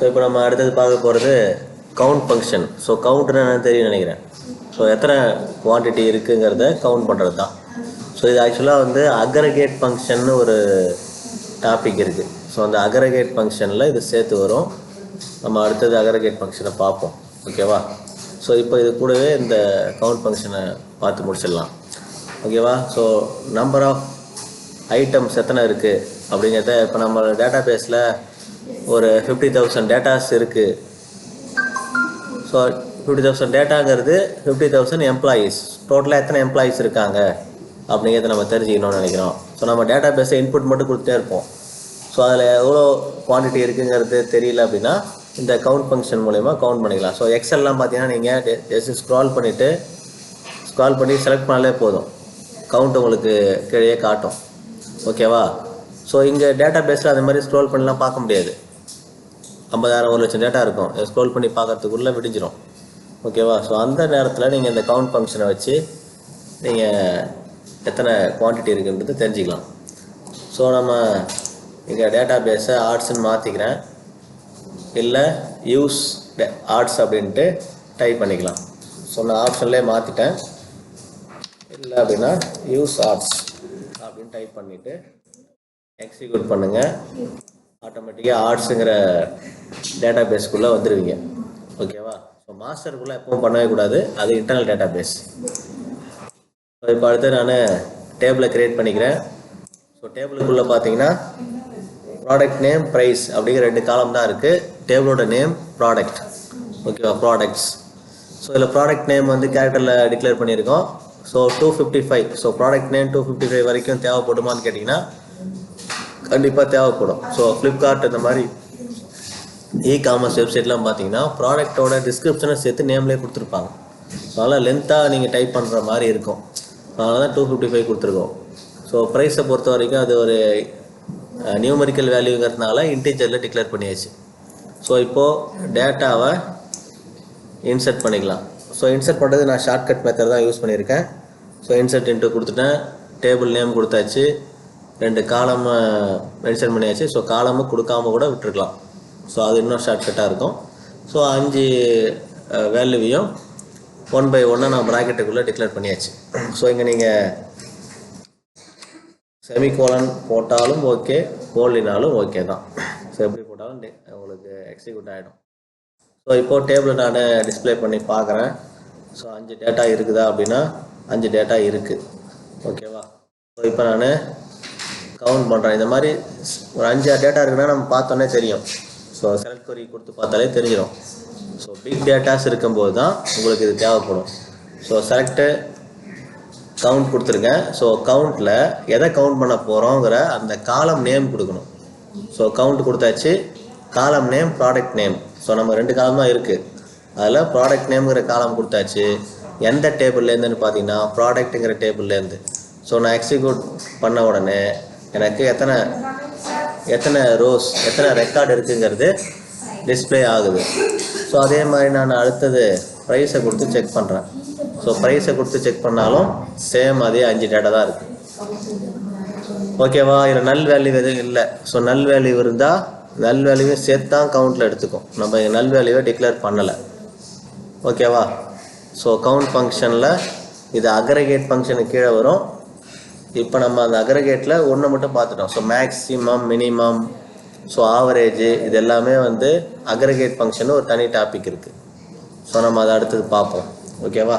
So இப்போ நம்ம அடுத்தது பார்க்க போகிறது கவுண்ட் ஃபங்க்ஷன் ஸோ கவுண்ட்னு என்னன்னு தெரியும் நினைக்கிறேன். ஸோ எத்தனை குவான்டிட்டி இருக்குங்கிறத கவுண்ட் பண்ணுறது தான். ஸோ இது ஆக்சுவலாக வந்து அக்ரகேட் ஃபங்க்ஷன்னு ஒரு டாபிக் இருக்குது ஸோ அந்த அக்ரகேட் ஃபங்க்ஷனில் இது சேர்த்து வரும். நம்ம அடுத்தது அக்ரகேட் ஃபங்க்ஷனை பார்ப்போம். ஓகேவா ஸோ இப்போ இது கூடவே இந்த கவுண்ட் ஃபங்க்ஷனை பார்த்து முடிச்சிடலாம். ஓகேவா ஸோ நம்பர் ஆஃப் ஐட்டம்ஸ் எத்தனை இருக்குது அப்படிங்கிறத இப்போ நம்ம டேட்டா பேஸில் ஒரு ஃபிஃப்டி தௌசண்ட் டேட்டாஸ் இருக்குது ஸோ ஃபிஃப்டி தௌசண்ட் டேட்டாங்கிறது ஃபிஃப்டி தௌசண்ட் எம்ப்ளாயீஸ் டோட்டலாக எத்தனை எம்ப்ளாயீஸ் இருக்காங்க? அப்படிங்கிறத நம்ம தெரிஞ்சுக்கணும்னு நினைக்கிறோம். ஸோ நம்ம டேட்டா பேஸை இன்புட் மட்டும் கொடுத்துட்டே இருப்போம். ஸோ அதில் எவ்வளோ குவான்டிட்டி இருக்குங்கிறது தெரியல அப்படின்னா இந்த கவுண்ட் ஃபங்க்ஷன் மூலயமா கவுண்ட் பண்ணிக்கலாம். ஸோ எக்ஸல்லாம் பார்த்தீங்கன்னா நீங்கள் ஜஸ்ட் ஸ்க்ரால் பண்ணிவிட்டு ஸ்க்ரால் பண்ணி செலக்ட் பண்ணாலே போதும். கவுண்ட் உங்களுக்கு கீழே காட்டும். ஓகேவா ஸோ இங்கே டேட்டா பேஸில் அது மாதிரி ஸ்க்ரோல் பண்ணலாம் பார்க்க முடியாது. ஐம்பதாயிரம் ஒரு லட்சம் டேட்டா இருக்கும். ஸ்க்ரோல் பண்ணி பார்க்கறதுக்குள்ளே விடிஞ்சிரும். ஓகேவா ஸோ அந்த நேரத்தில் நீங்கள் இந்த கவுண்ட் ஃபங்க்ஷனை வச்சு நீங்கள் எத்தனை குவான்டிட்டி இருக்குன்றது தெரிஞ்சுக்கலாம். ஸோ நம்ம இங்கே டேட்டா பேஸை ஆர்ட்ஸ்ன்னு மாற்றிக்கிறேன் இல்லை யூஸ் ஆர்ட்ஸ் அப்படின்ட்டு டைப் பண்ணிக்கலாம். ஸோ நான் ஆப்ஷன்லேயே மாற்றிட்டேன் இல்லை அப்படின்னா யூஸ் ஆர்ட்ஸ் அப்படின்னு டைப் பண்ணிவிட்டு எக்ஸிக்யூட் பண்ணுங்கள் ஆட்டோமேட்டிக்காக ஆர்ட்ஸுங்கிற டேட்டா பேஸ்க்குள்ளே வந்துடுவீங்க ஓகேவா ஸோ மாஸ்டருக்குள்ளே எப்பவும் பண்ணவே கூடாது. அது இன்டர்னல் டேட்டா பேஸ் ஸோ இப்போ அடுத்து நான் டேபிளை க்ரியேட் பண்ணிக்கிறேன். ஸோ டேபிளுக்குள்ளே பார்த்தீங்கன்னா ப்ராடக்ட் நேம் ப்ரைஸ் அப்படிங்கிற ரெண்டு காலம் தான் இருக்குது டேபிளோட நேம் ப்ராடக்ட் ஓகேவா ப்ராடக்ட்ஸ் ஸோ இதில் ப்ராடக்ட் நேம் வந்து கேரக்டரில் டிக்ளேர் பண்ணியிருக்கோம். So two fifty five so product name two fifty five வரைக்கும் தேவைப்படுமான்னு கேட்டிங்கன்னா கண்டிப்பாக தேவைப்படும். ஸோ ஃப்ளிப்கார்ட் இந்த மாதிரி இ காமர்ஸ் வெப்சைட்லாம் பார்த்தீங்கன்னா ப்ராடக்ட்டோட டிஸ்கிரிப்ஷனை சேர்த்து நேம்லேயே கொடுத்துருப்பாங்க. ஸோ அதனால் லென்த்தாக நீங்கள் டைப் பண்ணுற மாதிரி இருக்கும். அதனால தான் டூ ஃபிஃப்டி ஃபைவ் கொடுத்துருக்கோம் ஸோ ப்ரைஸை பொறுத்த வரைக்கும் அது ஒரு நியூமரிக்கல் வேல்யூங்கிறதுனால இன்டீஜரில் டிக்ளேர் பண்ணியாச்சு. ஸோ இப்போது டேட்டாவை இன்சர்ட் பண்ணிக்கலாம். ஸோ இன்சர்ட் பண்ணுறது நான் ஷார்ட்கட் மெத்தட் தான் யூஸ் பண்ணியிருக்கேன். ஸோ இன்சர்ட் இன்ட்டு கொடுத்துட்டேன். டேபிள் நேம் கொடுத்தாச்சு. ரெண்டு காலமை மென்ஷன் பண்ணியாச்சு. ஸோ காலமும் கொடுக்காம கூட விட்டுருக்கலாம். ஸோ அது இன்னும் ஷார்ட்கட்டாக இருக்கும். ஸோ அஞ்சு வேல்யூவையும் ஒன் பை ஒன்னாக நான் ப்ராக்கெட்டுக்குள்ளே டிக்ளேர் பண்ணியாச்சு. ஸோ இங்கே நீங்கள் செமிகோலன் போட்டாலும் ஓகே போடலினாலும் ஓகே தான். ஸோ எப்படி போட்டாலும் உங்களுக்கு எக்ஸிக்யூட் ஆகிடும் ஸோ இப்போது டேபிளை நான் டிஸ்ப்ளே பண்ணி பார்க்குறேன். ஸோ அஞ்சு டேட்டா இருக்குதா அப்படின்னா அஞ்சு டேட்டா இருக்குது ஓகேவா ஸோ இப்போ நான் கவுண்ட் பண்ணுறேன் இந்த மாதிரி ஒரு அஞ்சாறு டேட்டா இருக்குன்னா நம்ம பார்த்தோன்னே தெரியும். ஸோ செலக்ட் கொரி கொடுத்து பார்த்தாலே தெரிஞ்சிடும் ஸோ பிக் டேட்டாஸ் இருக்கும்போது தான் உங்களுக்கு இது தேவைப்படும். ஸோ செலக்டு கவுண்ட் கொடுத்துருக்கேன். ஸோ கவுண்ட்டில் எதை கவுண்ட் பண்ண போகிறோங்கிற அந்த காலம் நேம் கொடுக்கணும். ஸோ கவுண்ட் கொடுத்தாச்சு. காலம் நேம் ப்ராடக்ட் நேம் ஸோ நம்ம ரெண்டு காலம் தான் இருக்குது அதில் ப்ராடக்ட் நேம்ங்கிற காலம் கொடுத்தாச்சு. எந்த டேபிள்லேருந்துன்னு பார்த்தீங்கன்னா ப்ராடக்ட்டுங்கிற டேபிள்லேருந்து ஸோ நான் எக்ஸிக்யூட் பண்ண உடனே எனக்கு எத்தனை எத்தனை ரோஸ் எத்தனை ரெக்கார்டு இருக்குங்கிறது டிஸ்ப்ளே ஆகுது. ஸோ அதே மாதிரி நான் அடுத்தது ப்ரைஸை கொடுத்து செக் பண்ணுறேன் ஸோ ப்ரைஸை கொடுத்து செக் பண்ணாலும் சேம் அதே அஞ்சு டேட்டா தான் இருக்குது ஓகேவா இதில் நல் வேல்யூ எதுவும் இல்லை. ஸோ நல் வேல்யூ இருந்தால் நல் வேல்யூவை சேர்த்து தான் கவுண்டில் எடுத்துக்கும். நம்ம நல் வேல்யூவை டிக்ளேர் பண்ணலை. ஓகேவா ஸோ கவுண்ட் ஃபங்க்ஷனில் இது அக்ரகேட் ஃபங்க்ஷனுக்கு கீழே வரும். இப்போ நம்ம அந்த அக்ரகேட்டில் ஒன்று மட்டும் பார்த்துட்டோம். So maximum minimum so average இது எல்லாமே வந்து அக்ரகேட் ஃபங்க்ஷன் ஒரு தனி டாபிக் இருக்குது ஸோ நம்ம அதை அடுத்தது பார்ப்போம். ஓகேவா